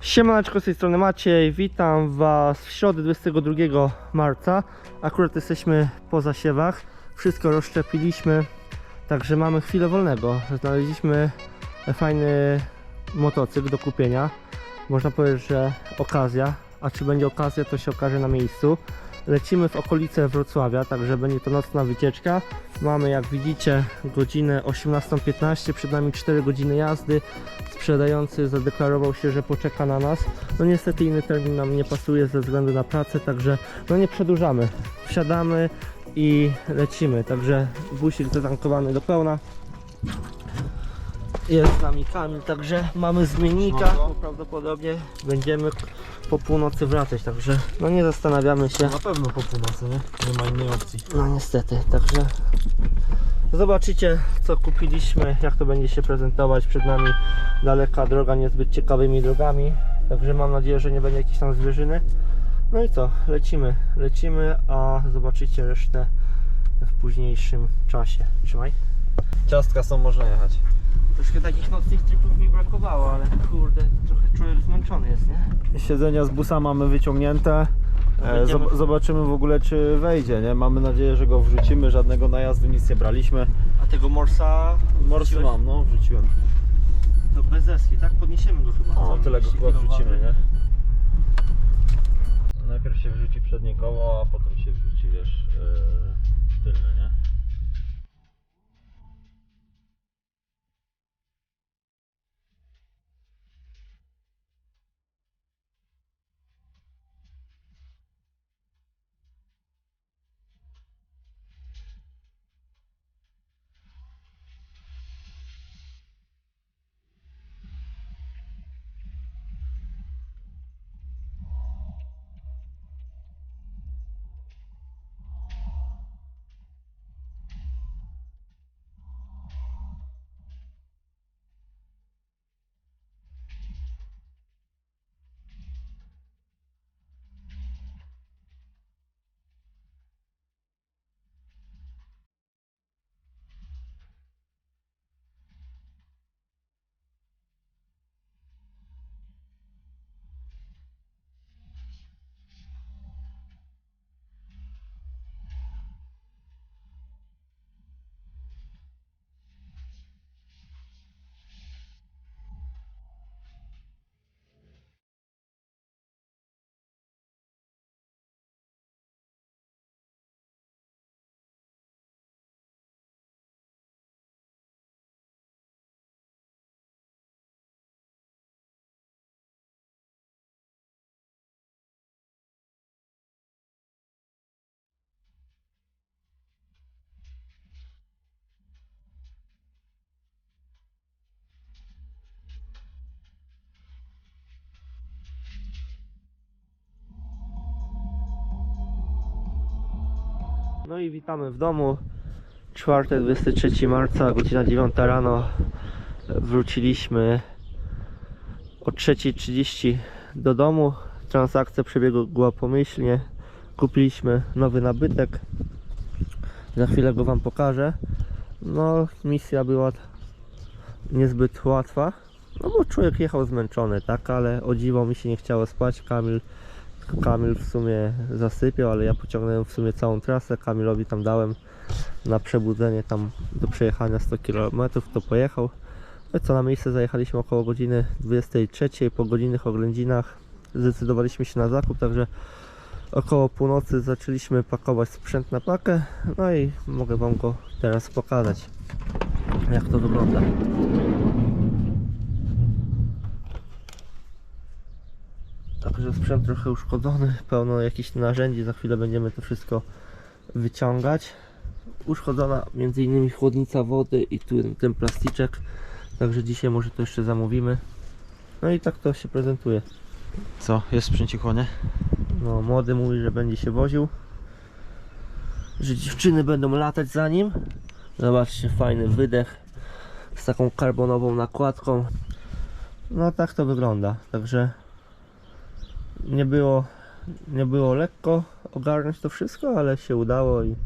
Siemaneczko, z tej strony Maciej, witam Was w środę 22 marca. Akurat jesteśmy po zasiewach, wszystko rozszczepiliśmy, także mamy chwilę wolnego. Znaleźliśmy fajny motocykl do kupienia. Można powiedzieć, że okazja, a czy będzie okazja to się okaże na miejscu. Lecimy w okolice Wrocławia, także będzie to nocna wycieczka. Mamy jak widzicie godzinę 18.15, przed nami 4 godziny jazdy sprzedający zadeklarował się, że poczeka na nas. No niestety inny termin nam nie pasuje ze względu na pracę, także no nie przedłużamy. Wsiadamy i lecimy. Także busik zatankowany do pełna. Jest z nami Kamil, także mamy zmiennika, bo prawdopodobnie będziemy po północy wracać, także no nie zastanawiamy się. Na pewno po północy, nie? Nie ma innej opcji. No niestety, także zobaczycie co kupiliśmy, jak to będzie się prezentować. Przed nami daleka droga, niezbyt ciekawymi drogami, także mam nadzieję, że nie będzie jakiejś tam zwierzyny. No i co, lecimy, lecimy, a zobaczycie resztę w późniejszym czasie. Trzymaj. Ciastka są, można jechać. Troszkę takich nocnych tripów mi brakowało, ale kurde, trochę człowiek zmęczony jest, nie? Siedzenia z busa mamy wyciągnięte. E, Będziemy- zob- zobaczymy w ogóle czy wejdzie, nie? Mamy nadzieję, że go wrzucimy, żadnego najazdu nic nie braliśmy. A tego morsa Morsy wrzuciłeś? mam, no wrzuciłem. To bez deski, tak? Podniesiemy go chyba. O, Co? tyle go chyba wrzucimy, nie? Najpierw się wrzuci przednie koło, a potem się wrzuci, wiesz, yy, tylne, nie? No i witamy w domu. Czwartek, 23 marca, godzina 9 rano. Wróciliśmy o 3.30 do domu. Transakcja przebiegła pomyślnie. Kupiliśmy nowy nabytek. Za chwilę go Wam pokażę. No, misja była niezbyt łatwa. No bo człowiek jechał zmęczony, tak, ale o dziwo mi się nie chciało spać. Kamil Kamil w sumie zasypiał, ale ja pociągnąłem w sumie całą trasę. Kamilowi tam dałem na przebudzenie tam do przejechania 100 km, to pojechał. No co, na miejsce zajechaliśmy około godziny 23, po godzinnych oględzinach zdecydowaliśmy się na zakup, także około północy zaczęliśmy pakować sprzęt na pakę, no i mogę Wam go teraz pokazać, jak to wygląda. Także sprzęt trochę uszkodzony, pełno jakichś narzędzi, za chwilę będziemy to wszystko wyciągać. Uszkodzona między innymi chłodnica wody i tu ten plasticzek, także dzisiaj może to jeszcze zamówimy. No i tak to się prezentuje. Co, jest sprzęcicho, nie? No, młody mówi, że będzie się woził. Że dziewczyny będą latać za nim. Zobaczcie, fajny wydech z taką karbonową nakładką. No tak to wygląda. Także nie było, nie było lekko ogarnąć to wszystko, ale się udało i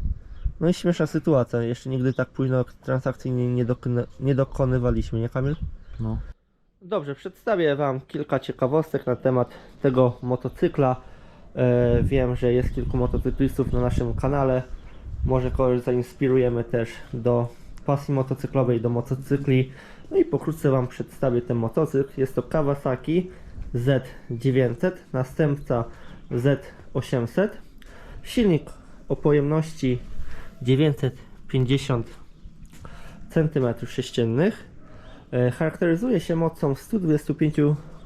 no i śmieszna sytuacja. Jeszcze nigdy tak późno transakcji nie, nie, dokony, nie dokonywaliśmy, nie Kamil? No. Dobrze, przedstawię Wam kilka ciekawostek na temat tego motocykla. E, wiem, że jest kilku motocyklistów na naszym kanale. Może kogoś zainspirujemy też do pasji motocyklowej, do motocykli. No i pokrótce Wam przedstawię ten motocykl. Jest to Kawasaki Z900, następca Z800. Silnik o pojemności 950 cm3. E, Charakteryzuje się mocą 125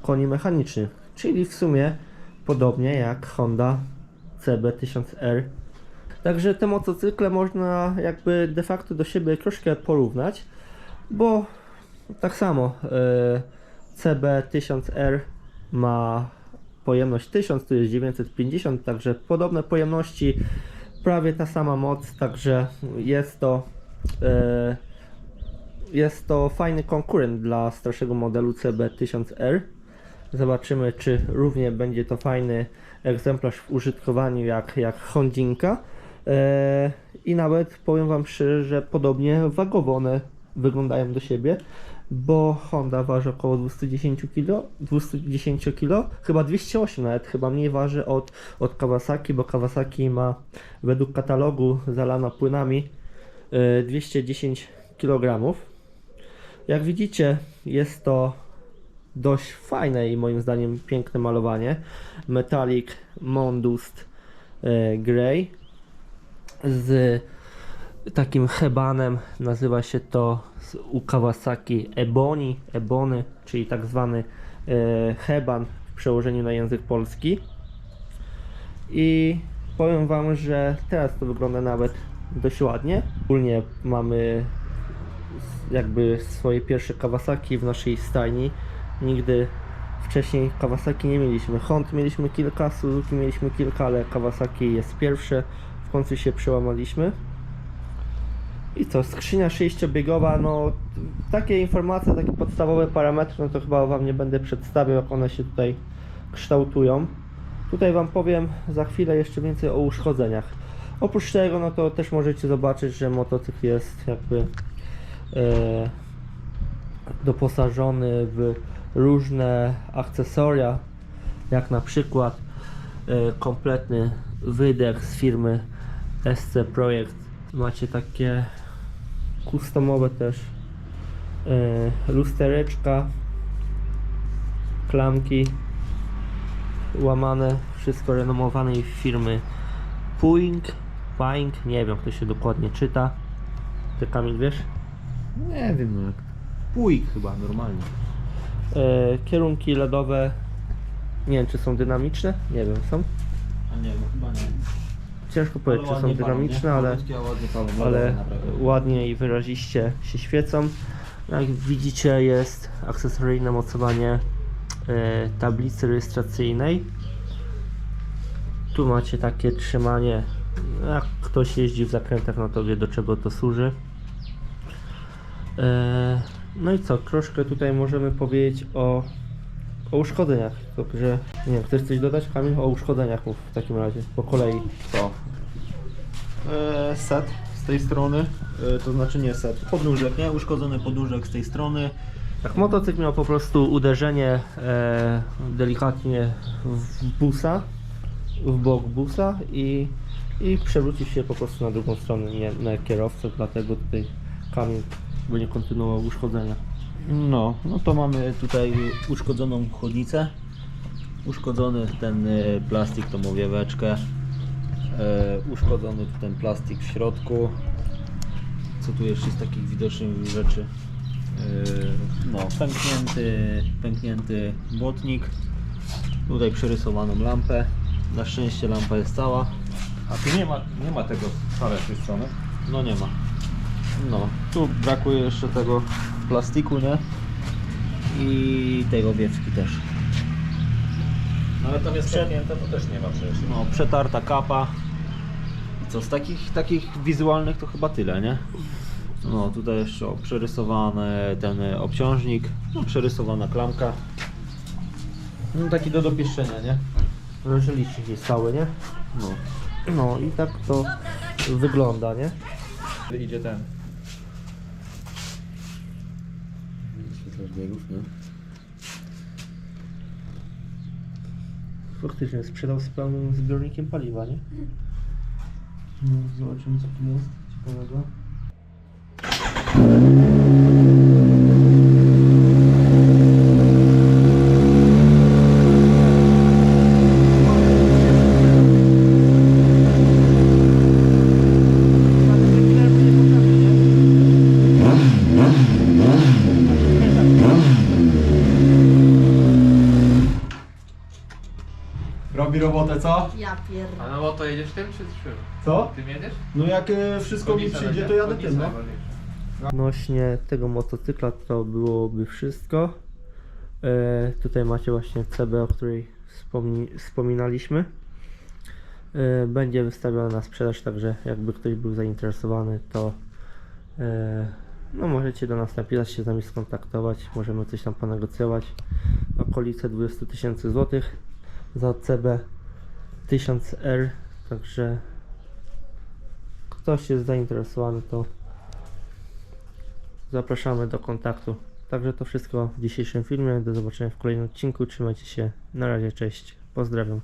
koni mechanicznych, czyli w sumie podobnie jak Honda CB1000R. Także te motocykle można jakby de facto do siebie troszkę porównać, bo tak samo e, CB1000R ma pojemność 1000, tu jest 950, także podobne pojemności, prawie ta sama moc, także jest to e, jest to fajny konkurent dla starszego modelu CB1000R. Zobaczymy, czy równie będzie to fajny egzemplarz w użytkowaniu jak, jak Hondinka. Eee, I nawet powiem Wam szczerze, że podobnie wagowo one wyglądają do siebie, bo Honda waży około 210 kg, 210 kg, chyba 208 nawet, chyba mniej waży od, od Kawasaki, bo Kawasaki ma według katalogu zalana płynami e, 210 kg. Jak widzicie, jest to dość fajne i moim zdaniem piękne malowanie. Metallic Mondust e, Grey z takim hebanem. Nazywa się to u Kawasaki Ebony, Ebony, czyli tak zwany e, heban w przełożeniu na język polski. I powiem Wam, że teraz to wygląda nawet dość ładnie. Ogólnie mamy jakby swoje pierwsze Kawasaki w naszej stajni. Nigdy wcześniej Kawasaki nie mieliśmy. Hond mieliśmy kilka, Suzuki mieliśmy kilka, ale Kawasaki jest pierwsze. W końcu się przełamaliśmy. I co, skrzynia sześciobiegowa, no takie informacje, takie podstawowe parametry, no to chyba Wam nie będę przedstawiał, jak one się tutaj kształtują. Tutaj Wam powiem za chwilę jeszcze więcej o uszkodzeniach. Oprócz tego, no to też możecie zobaczyć, że motocykl jest jakby e, doposażony w różne akcesoria, jak na przykład e, kompletny wydech z firmy SC Projekt. Macie takie customowe też e, lustereczka, klamki łamane, wszystko renomowanej firmy Puing, Puing, nie wiem jak to się dokładnie czyta. Ty Kamil wiesz? Nie wiem, no jak. Pójk chyba, normalnie. E, kierunki LEDowe, nie wiem czy są dynamiczne, nie wiem, są. A nie, no chyba nie. Ciężko powiedzieć, czy są dynamiczne, ale, ale ładnie i wyraziście się świecą. Jak widzicie jest akcesoryjne mocowanie e, tablicy rejestracyjnej. Tu macie takie trzymanie, jak ktoś jeździ w zakrętach, no to wie do czego to służy. E, no i co, troszkę tutaj możemy powiedzieć o, o uszkodzeniach. Także, nie wiem, chcesz coś dodać Kamil? O uszkodzeniach mów w takim razie, po kolei. Co? E, set z tej strony, e, to znaczy nie set, podnóżek, nie? Uszkodzony podnóżek z tej strony. Tak, motocykl miał po prostu uderzenie e, delikatnie w busa, w bok busa i, i przewrócił się po prostu na drugą stronę, nie na kierowcę, dlatego tutaj Kamil by nie kontynuował uszkodzenia. No, no to mamy tutaj uszkodzoną chłodnicę. Uszkodzony ten e, plastik, tą owieweczkę. E, uszkodzony ten plastik w środku. Co tu jeszcze z takich widocznych rzeczy? E, no, pęknięty, pęknięty błotnik. Tutaj przerysowaną lampę. Na szczęście lampa jest cała. A tu nie ma, nie ma tego wcale tej strony. No nie ma. No, tu brakuje jeszcze tego plastiku, nie? I tej owiewki też. No ale tam jest przepnięte, to też nie ma przecież. No, przetarta kapa. I co, z takich, takich wizualnych to chyba tyle, nie? No, tutaj jeszcze o, przerysowany ten obciążnik, no, przerysowana klamka. No, taki do dopieszczenia, nie? Że licznik jest cały, nie? No. No i tak to wygląda, nie? Idzie ten. rozbiegów, no. Faktycznie sprzedał z pełnym zbiornikiem paliwa, nie? No, zobaczymy co tu jest ciekawego. To jedziesz tym czy czym? Co? Tym jedziesz? No jak e, wszystko mi Konica przyjdzie, będzie? to jadę Konica tym, no. najważniejsza. Odnośnie tego motocykla to byłoby wszystko. E, tutaj macie właśnie CB, o której wspomni wspominaliśmy. E, będzie wystawiona na sprzedaż, także jakby ktoś był zainteresowany, to e, no możecie do nas napisać, się z nami skontaktować, możemy coś tam ponegocjować. Okolice 20 tysięcy złotych za CB 1000R, także ktoś jest zainteresowany, to zapraszamy do kontaktu. Także to wszystko w dzisiejszym filmie. Do zobaczenia w kolejnym odcinku. Trzymajcie się. Na razie, cześć. Pozdrawiam.